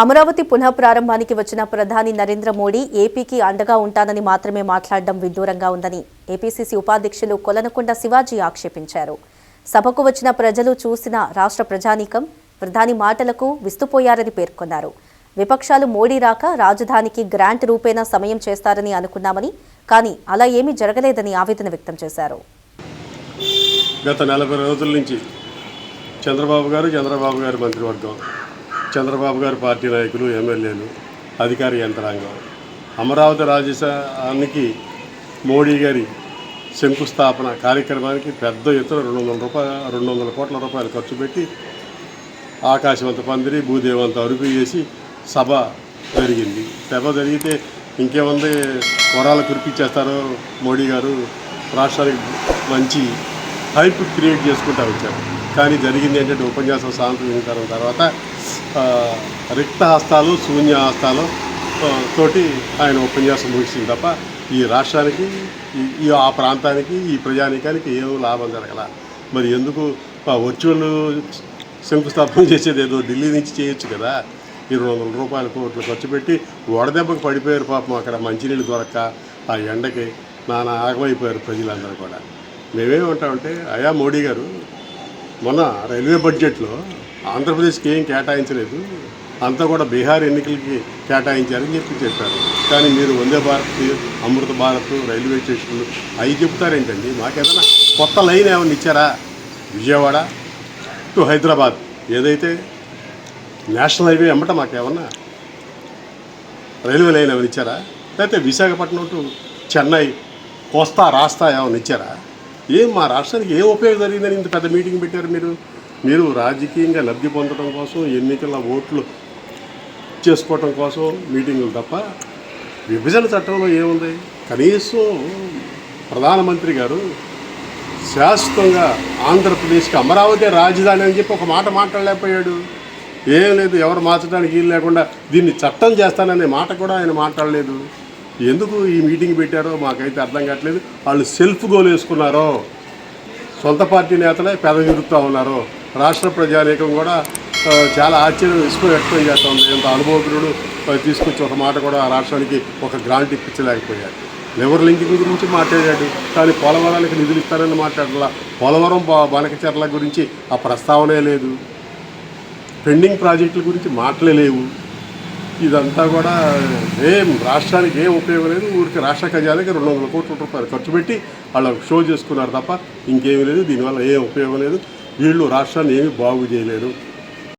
అమరావతి పునః ప్రారంభానికి వచ్చిన ప్రధాని నరేంద్ర మోడీ ఏపీకి అండగా ఉంటానని మాత్రమే మాట్లాడడం విదూరంగా ఉందని ఏపీసీసీ ఉపాధ్యక్షులు కొలనకొండ శివాజీ ఆక్షేపించారు. సభకు వచ్చిన ప్రజలు చూసిన రాష్ట్ర ప్రజానీకం ప్రధాని మాటలకు విస్తుపోయారని పేర్కొన్నారు. విపక్షాలు మోడీ రాక రాజధానికి గ్రాంట్ రూపేణా సమయం చేస్తారని అనుకున్నామని కానీ అలా ఏమీ జరగలేదని ఆవేదన వ్యక్తం చేశారు. గత నలభై రోజుల నుంచి చంద్రబాబు గారు చంద్రబాబు గారి మంత్రివర్గం చంద్రబాబు గారి పార్టీ నాయకులు ఎమ్మెల్యేలు అధికార యంత్రాంగం. అమరావతి రాజధానికి మోడీ గారి శంకుస్థాపన కార్యక్రమానికి పెద్ద ఎత్తున రెండు వందల రూపాయలు రెండు వందల కోట్ల రూపాయలు ఖర్చు పెట్టి ఆకాశవంత పందిరి భూదేవంత అరుపు చేసి సభ జరిగింది. సభ జరిగితే ఇంకేముంది? వరాలు కురిపించేస్తారు మోడీ గారు. రాష్ట్రానికి మంచి హైప్ క్రియేట్ చేసుకుంటూ వచ్చారు. కానీ జరిగింది ఏంటంటే ఉపన్యాసం సాంస్కృతికరం తర్వాత రిక్త హస్తాలు శూన్య హస్తాలు తోటి ఆయన ఉపన్యాసం ముగిసింది తప్ప ఈ రాష్ట్రానికి ఈ- ఆ ప్రాంతానికి ఈ ప్రజానీకానికి ఏం లాభం జరగల. మరి ఎందుకు ఆ వర్చువల్ శంకుస్థాపన చేసేది ఏదో ఢిల్లీ నుంచి చేయొచ్చు కదా. ఇరవై వందల రూపాయల కోట్లు ఖర్చు పెట్టి వడదెబ్బకు పడిపోయారు పాపం అక్కడ మంచినీళ్ళు దొరక్క ఆ ఎండకి నానా ఆగమైపోయారు ప్రజలందరూ కూడా. మేమేమంటామంటే అయా మోడీ గారు మొన్న రైల్వే బడ్జెట్లో ఆంధ్రప్రదేశ్కి ఏం కేటాయించలేదు. అంతా కూడా బీహార్ ఎన్నికలకి కేటాయించారని చెప్పి చెప్పారు. కానీ మీరు వందే భారత్ అమృత భారత్ రైల్వే స్టేషన్లు అవి చెప్తారేంటండి మాకేదైనా కొత్త లైన్ ఏమైనా ఇచ్చారా? విజయవాడ టు హైదరాబాద్. ఏదైతే నేషనల్ హైవే అమ్మట మాకేమన్నా రైల్వే లైన్ ఏమైనా ఇచ్చారా? లేకపోతే విశాఖపట్నం టు చెన్నై కోస్తా రాస్తా ఏమైనా ఇచ్చారా? ఏం మా రాష్ట్రానికి ఏం ఉపయోగం జరిగిందని ఇంత పెద్ద మీటింగ్ పెట్టారు మీరు? మీరు రాజకీయంగా లబ్ధి పొందడం కోసం ఎన్నికల ఓట్లు చేసుకోవటం కోసం మీటింగులు తప్ప విభజన చట్టంలో ఏముంది? కనీసం ప్రధానమంత్రి గారు శాశ్వతంగా ఆంధ్రప్రదేశ్కి అమరావతి రాజధాని అని చెప్పి ఒక మాట మాట్లాడలేకపోయాడు. ఏం లేదు ఎవరు మార్చడానికి వీలు లేకుండా దీన్ని చట్టం చేస్తాననే మాట కూడా ఆయన మాట్లాడలేదు. ఎందుకు ఈ మీటింగ్ పెట్టారో మాకైతే అర్థం కావట్లేదు. వాళ్ళు సెల్ఫ్ గోల్ వేసుకున్నారో సొంత పార్టీ నేతలే పెదవిరుస్తూ ఉన్నారో. రాష్ట్ర ప్రజానీకం కూడా చాలా ఆశ్చర్యం విస్మయం వ్యక్తం చేస్తూ ఉంది ఎంత అనుభవజ్ఞుడు తీసుకొచ్చి ఒక మాట కూడా ఆ రాష్ట్రానికి ఒక గ్రాంట్ ఇప్పించలేకపోయాడు. లివర్ లింకింగ్ గురించి మాట్లాడాడు. కానీ పోలవరానికి నిధులు ఇస్తారని మాట్లాడాల పోలవరం బ- బనకచెర్ల గురించి ఆ ప్రస్తావనే లేదు. పెండింగ్ ప్రాజెక్టుల గురించి మాటలే లేవు. ఇదంతా కూడా ఏం రాష్ట్రానికి ఏం ఉపయోగం లేదు. ఊరికి రాష్ట్ర ఖజానాకి రెండు వందల కోట్ల రూపాయలు ఖర్చు పెట్టి వాళ్ళు షో చేసుకున్నారు తప్ప ఇంకేమీ లేదు. దీనివల్ల ఏం ఉపయోగం లేదు. వీళ్ళు రాష్ట్రాన్ని ఏమీ బాగు చేయలేరు.